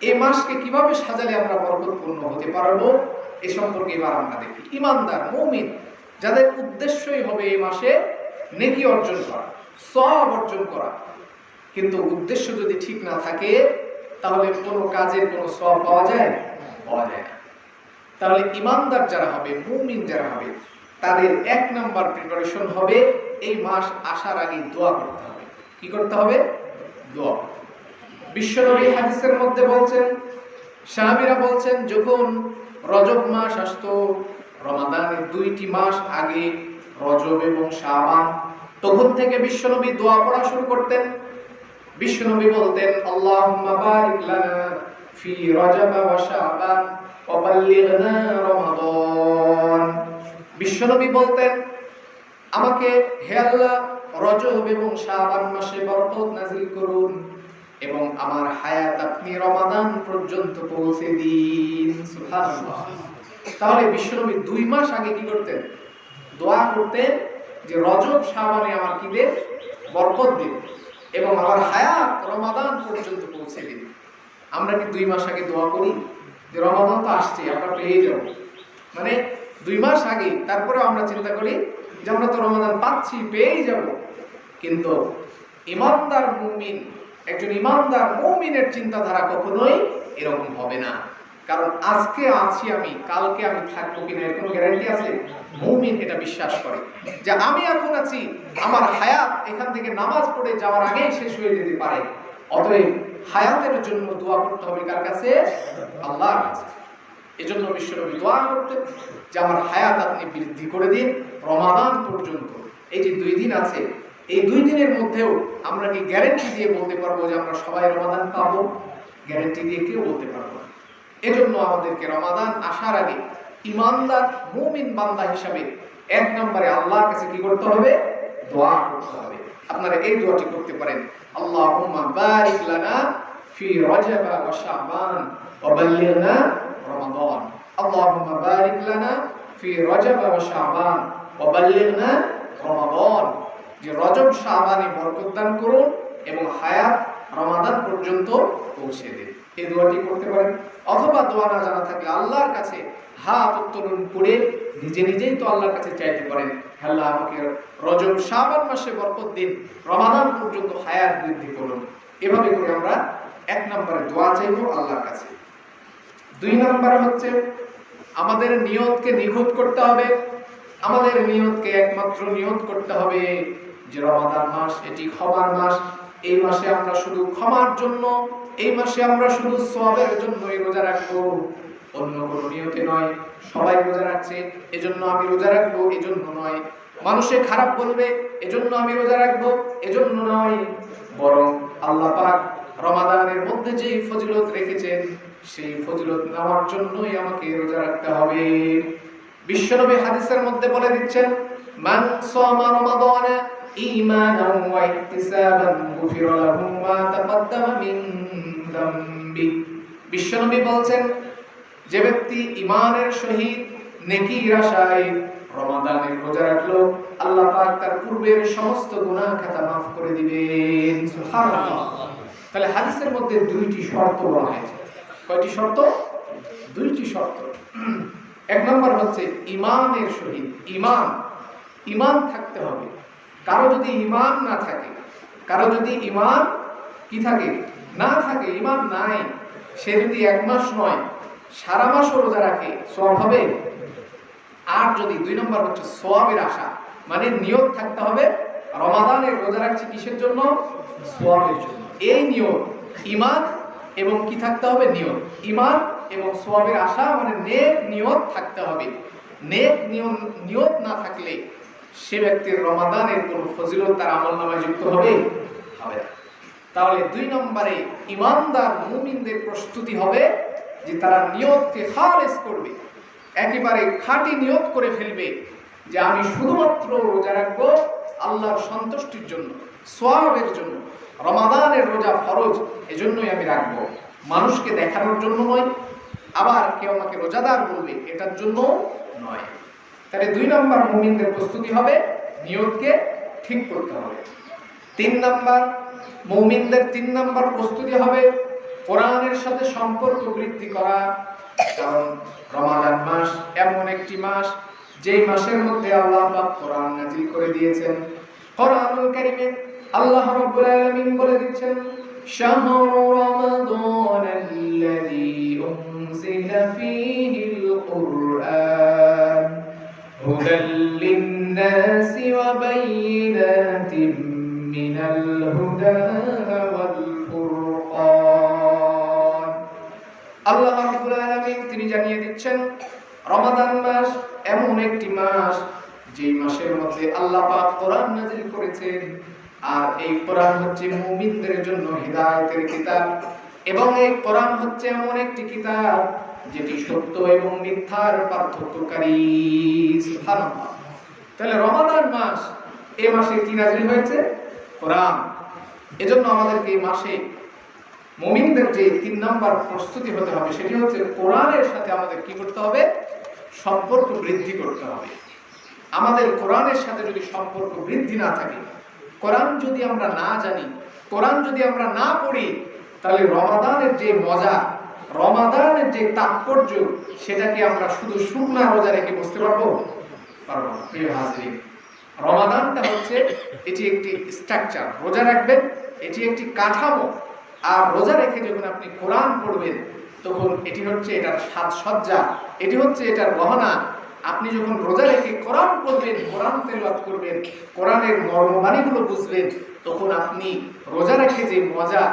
এই মাসকে কীভাবে সাজালে আমরা বরকতপূর্ণ হতে পারব, এ সম্পর্কে এবার আমরা দেখি। ইমানদার, মৌমিন, যাদের উদ্দেশ্যই হবে এই মাসে নেকি অর্জন করা সব অর্জন করা। কিন্তু উদ্দেশ্য যদি ঠিক না থাকে, তাহলে কোনো কাজের কোনো সব পাওয়া যায়? পাওয়া যায় না। তাহলে ইমানদার যারা হবে, মুমিন যারা হবে, তাদের এক নাম্বার প্রিপারেশন হবে, এই মাস আসার আগে দোয়া করতে হবে। কি করতে হবে? দোয়া বিশ্বনবী হাদিসের মধ্যে বলছেন, সাহাবীরা বলছেন, যখন রজব মাস আসতো, রমাদানের দুইটি মাস আগে রজব এবং শাবান, তখন থেকে বিশ্বনবী দোয়া পড়া শুরু করতেন। বিশ্বনবী বলতেন, আল্লাহুম্মা বারিক লানা ফি রজব ওয়া শাবান ওয়া বাল্লিগনা রমাদান। বিশ্বনবী বলতেন, আমাকে হে আল্লাহ রজব এবং শাবান মাসে বরকত নাজিল করুন। এবং আমার হায়াত আপনি রমাদান পর্যন্ত পৌঁছে দিন। তাহলে বিশ্বনবী দুই মাস আগে কি করতেন? দোয়া করতেন যে রজব, শাবানে আমার কি দেন বরকত দিন এবং আমার হায়াত রমাদান পর্যন্ত পৌঁছে দিন। আমরা কি দুই মাস আগে দোয়া করি? যে রমাদান তো আসছে আমরা পেয়ে যাব। মানে দুই মাস আগে তারপরে আমরা চিন্তা করি যে আমরা তো রমাদান পাচ্ছি, পেয়েই যাব। কিন্তু ইমানদার মুমিন একজন ইমানদার মৌমিনের চিন্তাধারা কখনোই এরকম হবে না। কারণ আজকে আছি আমি, কালকে আমি থাকব কিনা এর কোনো গ্যারান্টি আছে? মুমিন এটা বিশ্বাস করে। যে আমি এখন আছি, আমার হায়াত এখান থেকে নামাজ পড়ে যাওয়ার আগেই শেষ হয়ে যেতে পারে। অতএব হায়াতের জন্য দোয়া করতে হবে কার কাছে? আল্লাহর কাছে। এজন্য বিশ্বনবী দোয়া করতেন যে আমার হায়াত আপনি বৃদ্ধি করে দিন রমাদান পর্যন্ত। এই যে দুই দিন আছে এই দুই দিনের মধ্যেও আমরা কি গ্যারেন্টি দিয়ে বলতে পারব যে আমরা সবাই রমাদান পাবো? গ্যারেন্টি দিয়ে কেউ বলতে পারব না। এজন্য আমাদেরকে রমাদান আসার আগে ইমানদার, মুমিন বান্দা হিসাবে এক নম্বরে আল্লাহর কাছে কি করতে হবে? দোয়া করতে হবে। আপনারা এই দোয়াটি করতে পারেন। আল্লাহুম্মা বারিক লানা ফি রজব ওয়া শাবান ওয়া বাল্লিগনা রমাদান। আল্লাহুম্মা বারিক লানা ফি রজব ওয়া শাবান ওয়া বাল্লিগনা রমাদান। যে রজব শাবানে বরকত দান করুন এবং হায়াত রমাদান পর্যন্ত পৌঁছে দিন। এই দোয়াটি করতে পারেন। অথবা দোয়া না জানা থাকলে আল্লাহর কাছে হাত উত্তোলন করে নিজে নিজেই তো আল্লাহর কাছে চাইতে পারেন। "হে আল্লাহ আমাকে রজব শাবান মাসে বরকত দিন, রমাদান পর্যন্ত হায়াত বৃদ্ধি করুন। এভাবে করে আমরা এক নম্বরে দোয়া চাইব আল্লাহর কাছে। দুই নম্বরে হচ্ছে আমাদের নিয়তকে নিখুঁত করতে হবে। আমাদের নিয়তকে একমাত্র নিয়ত করতে হবে। যে রমাদান মাস, এটি ক্ষমার মাস। এই মাসে আমরা শুধু ক্ষমার জন্য, এই মাসে আমরা শুধু সবের জন্যই রোজা রাখব। অন্য কোনো নিয়তে নয়, সবাই রোজা রাখছে, এজন্য আমি রোজা রাখব, এজন্য নয়। মানুষে খারাপ বলবে, এজন্য আমি রোজা রাখব, এজন্য নয়। বরং আল্লাহ পাক রমাদানের মধ্যে যেই ফজিলত রেখেছেন, সেই ফজিলত নেওয়ার জন্যই আমাকে রোজা রাখতে হবে। বিশ্বনবী হাদিসের মধ্যে বলে দিচ্ছেন, মান সামা রমাদানা ঈমানান ওয়া ইহতিসাবান গুফিরা লাহু মা তাকদ্দামা মিন বিশ্বনবী বলছেন, যে ব্যক্তি ঈমানের সহিত নেকির আশায় রমাদানের রোজা রাখল, আল্লাহ পাক তার পূর্বের সমস্ত গুনাহ খাতা মাফ করে দিবেন। তাহলে হাদিসের মধ্যে দুইটি শর্ত বলা হয়েছে। কয়টি শর্ত? দুইটি শর্ত। এক নম্বর হচ্ছে ইমানের সহিত ইমান ইমান থাকতে হবে। কারও যদি ইমান না থাকে, কারও যদি ইমান কি থাকে? না থাকে ইমান নাই, সে যদি এক মাস নয়, সারা মাসও রোজা রাখে সব হবে? আর যদি, দুই নম্বর হচ্ছে সোয়াবের আশা মানে নিয়োগ থাকতে হবে, রমাদানের রোজা রাখছি কিসের জন্য? সোয়াবের জন্য। এই নিয়ত ইমান এবং কি থাকতে হবে? নিয়ত। ইমান এবং সোয়াবের আশা মানে নেক নিয়ত থাকতে হবে। নেক নিয়ম, নিয়ত না থাকলে সে ব্যক্তির রমাদানের কোন ফজিলত তার আমল নামায় যুক্ত হবে? হবে তাহলে দুই নম্বরে ইমানদার মুমিনদের প্রস্তুতি হবে যে তারা নিয়তকে খালেস করবে, একেবারে খাঁটি নিয়ত করে ফেলবে যে আমি শুধুমাত্র রোজা রাখব আল্লাহর সন্তুষ্টির জন্য সোয়াবের জন্য, রমাদানের রোজা ফরজ এজন্যই আমি রাখব। মানুষকে দেখানোর জন্য নয়, আবার কেউ আমাকে রোজাদার বলবে, এটার জন্য নয়। তাহলে দুই নম্বর মুমিনদের প্রস্তুতি হবে, নিয়তকে ঠিক করতে হবে। তিন নম্বর, মৌমিনদের তিন নম্বর প্রস্তুতি হবে কোরআনের সাথে সম্পর্ক বৃদ্ধি করা। কারণ রমাদান মাস এমন একটি মাস, যেই মাসের মধ্যে আল্লাহ পাক কোরআন নাজিল করে দিয়েছেন। কোরআনুল কারীমে আল্লাহ রাব্বুল আলামিন বলে দিচ্ছেন, শাহরু রমাদান আল্লাযী উনজিলা ফীহিল কুরআন। ওয়া বাইয়িনাতিন মিনাল হুদা ওয়াল ফুরকান আল্লাহ রাব্বুল আলামিন তিনি জানিয়ে দিচ্ছেন, রমাদান মাস এমন একটি মাস, যেই মাসের মধ্যে আল্লাহ পাক কোরআন নাজিল করেছেন, আর এই কোরআন হচ্ছে মুমিনদের জন্য হিদায়াতের কিতাব। এবং এই কোরআন হচ্ছে এমন একটি কিতাব যেটি সত্য এবং মিথ্যার পার্থক্যকারী। তাহলে রমাদান মাস এই মাসে কি নাজিল হয়েছে? কোরআন। এজন্য আমাদেরকে এই মাসে মুমিনদের যে তিন নাম্বার প্রস্তুতি হতে হবে, সেটি হচ্ছে কোরআনের সাথে আমাদের কি করতে হবে? সম্পর্ক বৃদ্ধি করতে হবে। আমাদের কোরআনের সাথে যদি সম্পর্ক বৃদ্ধি না থাকে, কোরআন যদি আমরা না জানি, কোরআন যদি আমরা না পড়ি, তাহলে রমাদানের যে মজা রমাদানের যে তাৎপর্য, সেটাকে আমরা শুধু শুকনা রোজা রেখে বুঝতে পারব? পারব প্রিয় হাজরিন, রমাদানটা হচ্ছে এটি একটি স্ট্রাকচার রোজা রাখবেন, এটি একটি কাঠামো। আর রোজা রেখে যখন আপনি কোরআন পড়বেন, তখন এটি হচ্ছে এটার সাজসজ্জা, এটি হচ্ছে এটার গহনা। আপনি যখন রোজা রেখে কোরআন পড়বেন, কোরআন তেলাওয়াত করবেন, কোরআনের মর্মবাণীগুলো বুঝবেন, তখন আপনি রোজা রেখে যে মজা,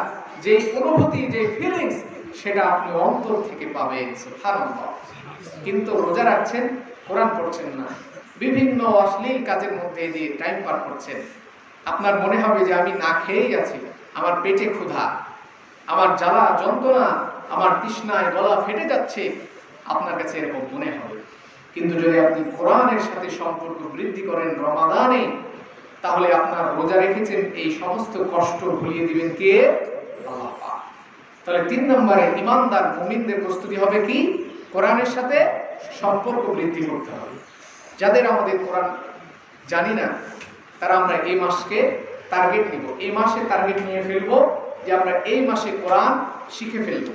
যে অনুভূতি, যে ফিলিংস সেটা আপনি অন্তর থেকে পাবেন কিন্তু রোজা রাখছেন, কোরআন পড়ছেন না। বিভিন্ন অশ্লীল কাজের মধ্যে দিয়ে টাইম পার করছেন। আপনার মনে হবে যে আমি না খেয়েই আছি, আমার পেটে ক্ষুধা, আমার জ্বালা যন্ত্রণা, আমার তৃষ্ণায় গলা ফেটে যাচ্ছে, আপনার কাছে এরকম মনে হবে। কিন্তু যদি আপনি কোরআনের সাথে সম্পর্ক বৃদ্ধি করেন রমাদানে, তাহলে আপনার রোজা রেখেছেন, এই সমস্ত কষ্ট ভুলিয়ে দিবেন কে? আল্লাহ। তাহলে তিন নম্বরে ইমানদার মুমিনদের প্রস্তুতি হবে কি? কোরআনের সাথে সম্পর্ক বৃদ্ধি করতে হবে। যাদের আমাদের কোরআন জানি না, তারা আমরা এই মাসকে টার্গেট নিব। এই মাসে টার্গেট নিয়ে ফেলব যে আমরা এই মাসে কোরআন শিখে ফেলব।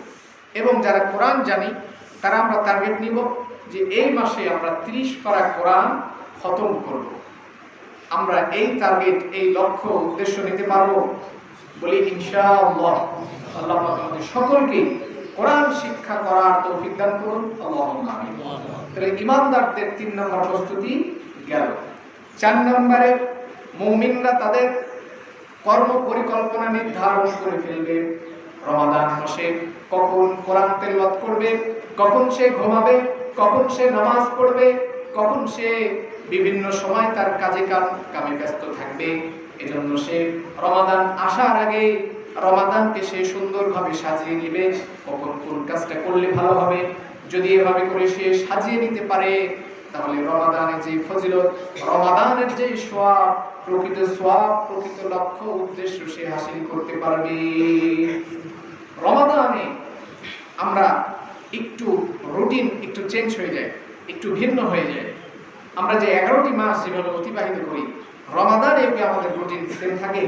এবং যারা কোরআন জানি, তারা আমরা টার্গেট নিব যে এই মাসে আমরা ত্রিশ পারা কোরআন খতম করব। আমরা এই টার্গেট এই লক্ষ্য, উদ্দেশ্য নিতে পারব বলি ইনশাআল্লাহ। আল্লাহ আমাদের সকলকে কোরআন শিক্ষা করার তৌফিক দান করুন। তাহলে ইমানদারদের তিন নম্বর প্রস্তুতি গেল। চার নম্বরে মুমিনরা তাদের কর্ম পরিকল্পনা নির্ধারণ করে ফেলবে। রমাদান মাসে কখন কোরআন তেলাওয়াত করবে, কখন সে ঘুমাবে, কখন সে নামাজ পড়বে, কখন সে বিভিন্ন সময় তার কাজে কামে ব্যস্ত থাকবে, এজন্য সে রমাদান আসার আগে রমাদানকে সে সুন্দরভাবে সাজিয়ে নেবে। কখন কোন কাজটা করলে ভালো হবে, যদি এভাবে করে সে সাজিয়ে নিতে পারে, তাহলে রমাদানের যে ফজিলত, রমাদানের যে সোয়াব, প্রকৃত সোয়াব, প্রকৃত লক্ষ্য, উদ্দেশ্য সে হাসিল করতে পারবে। রমাদানে আমরা একটু রুটিন একটু চেঞ্জ হয়ে যায়, একটু ভিন্ন হয়ে যায়। আমরা যে এগারোটি মাস যেভাবে অতিবাহিত করি, রমাদানে কি আমাদের রুটিন সেম থাকে?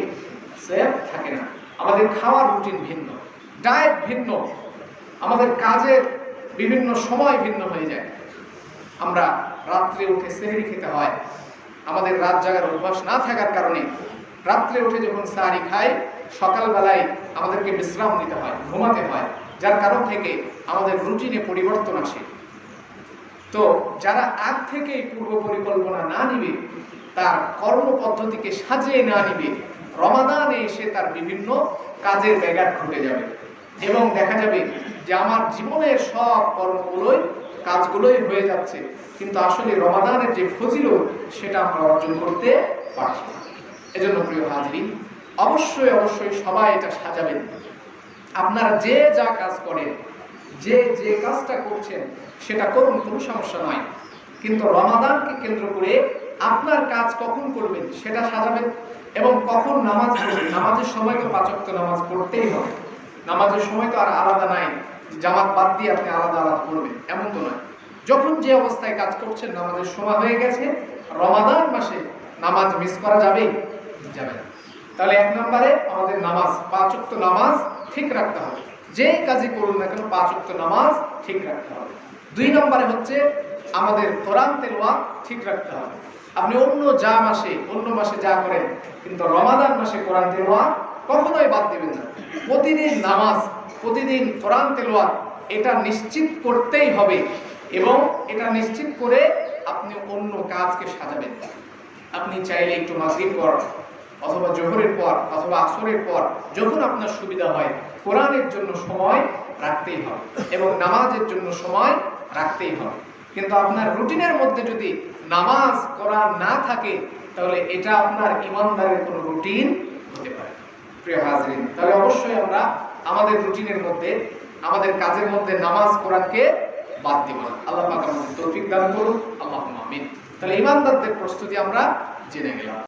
সেম থাকে না। আমাদের খাওয়ার রুটিন ভিন্ন ডায়েট ভিন্ন, আমাদের কাজের বিভিন্ন সময় ভিন্ন হয়ে যায়। আমরা রাত্রে উঠে সেহরি খেতে হয়, আমাদের রাত জাগার অভ্যাস না থাকার কারণে রাত্রে উঠে যখন সাহারি খাই, সকালবেলায় আমাদেরকে বিশ্রাম দিতে হয়, ঘুমাতে হয়, যার কারণ থেকে আমাদের রুটিনে পরিবর্তন আসে। তো যারা আগ থেকে পূর্ব পরিকল্পনা না নিবে, তার কর্ম পদ্ধতিকে সাজিয়ে না নিবে রমাদানে এসে তার বিভিন্ন কাজের ব্যাঘাত ঘটে যাবে। এবং দেখা যাবে যে আমার জীবনের সব কর্মগুলোই, কাজগুলোই হয়ে যাচ্ছে। কিন্তু আসলে রমাদানের যে ফজিলত, সেটা আমরা অর্জন করতে পারছি না। এজন্য প্রিয় হাজরিন অবশ্যই অবশ্যই সবাই এটা সাজাবেন। আপনারা যে যা কাজ করেন, যে যে কাজটা করছেন, সেটা করুন, কোনো সমস্যা নয়। কিন্তু রমাদানকে কেন্দ্র করে আপনার কাজ কখন করবেন সেটা সাজাবেন এবং কখন নামাজ পড়বেন? নামাজের সময় তো পাচক নামাজ পড়তেই হবে। নামাজের সময় তো আর আলাদা নাই। জামাত বাদ দিয়ে আপনি আলাদা আলাদা পড়বেন, এমন তো নয়। যখন যে অবস্থায় কাজ করছেন, নামাজের সময় হয়ে গেছে, রমাদান মাসে নামাজ মিস করা যাবে যাবে না। তাহলে এক নম্বরে আমাদের নামাজ, পাঁচ ওয়াক্ত নামাজ ঠিক রাখতে হবে। যে কাজই করুন না কেন, পাঁচ ওয়াক্ত নামাজ ঠিক রাখতে হবে। দুই নম্বরে হচ্ছে আমাদের কোরআন তেলোয়া ঠিক রাখতে হবে। আপনি অন্য যা মাসে, অন্য মাসে যা করেন, কিন্তু রমাদান মাসে কোরআন তেলোয়া কখনোই বাদ দেবেন না। প্রতিদিন নামাজ, প্রতিদিন কোরআন তেলোয়া এটা নিশ্চিত করতেই হবে এবং এটা নিশ্চিত করে আপনি অন্য কাজকে সাজাবেন। আপনি চাইলে একটু মাগরিব পর অথবা জোহরের পর অথবা আসরের পর যখন আপনার সুবিধা হয়, কোরআনের জন্য সময় রাখতেই হবে এবং নামাজের জন্য সময় রাখতেই হবে। কিন্তু আপনার রুটিনের মধ্যে যদি নামাজ করা না থাকে, তাহলে এটা আপনার ইমানদারের কোনো রুটিন হতে পারে প্রিয় হাজরিন, তাহলে অবশ্যই আমরা আমাদের রুটিনের মধ্যে, আমাদের কাজের মধ্যে নামাজ কোরআনকে বাদ দিব না। আল্লাহ তৌফিক দান করুন। আল্লাহ আমিন। তাহলে ইমানদারদের প্রস্তুতি আমরা জেনে গেলাম